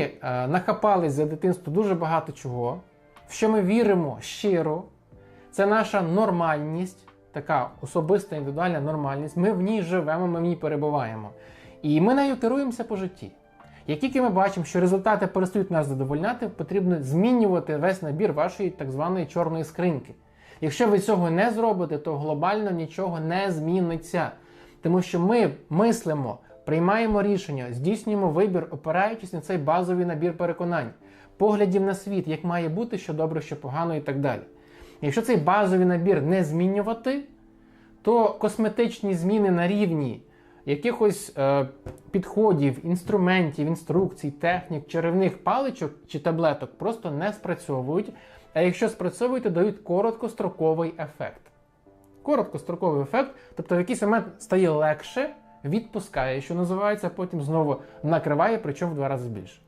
е, нахапались за дитинство дуже багато чого, в що ми віримо щиро. Це наша нормальність, така особиста індивідуальна нормальність. Ми в ній живемо, ми в ній перебуваємо. І ми нею керуємося по житті. Як тільки ми бачимо, що результати перестають нас задовольняти, потрібно змінювати весь набір вашої так званої чорної скриньки. Якщо ви цього не зробите, то глобально нічого не зміниться. Тому що ми мислимо, приймаємо рішення, здійснюємо вибір, опираючись на цей базовий набір переконань, поглядів на світ, як має бути, що добре, що погано і так далі. Якщо цей базовий набір не змінювати, то косметичні зміни на рівні якихось е, підходів, інструментів, інструкцій, технік, чарівних паличок чи таблеток просто не спрацьовують. А якщо спрацьовують, то дають короткостроковий ефект. Короткостроковий ефект, тобто в якийсь момент стає легше, відпускає, що називається, потім знову накриває, причому в два рази більше.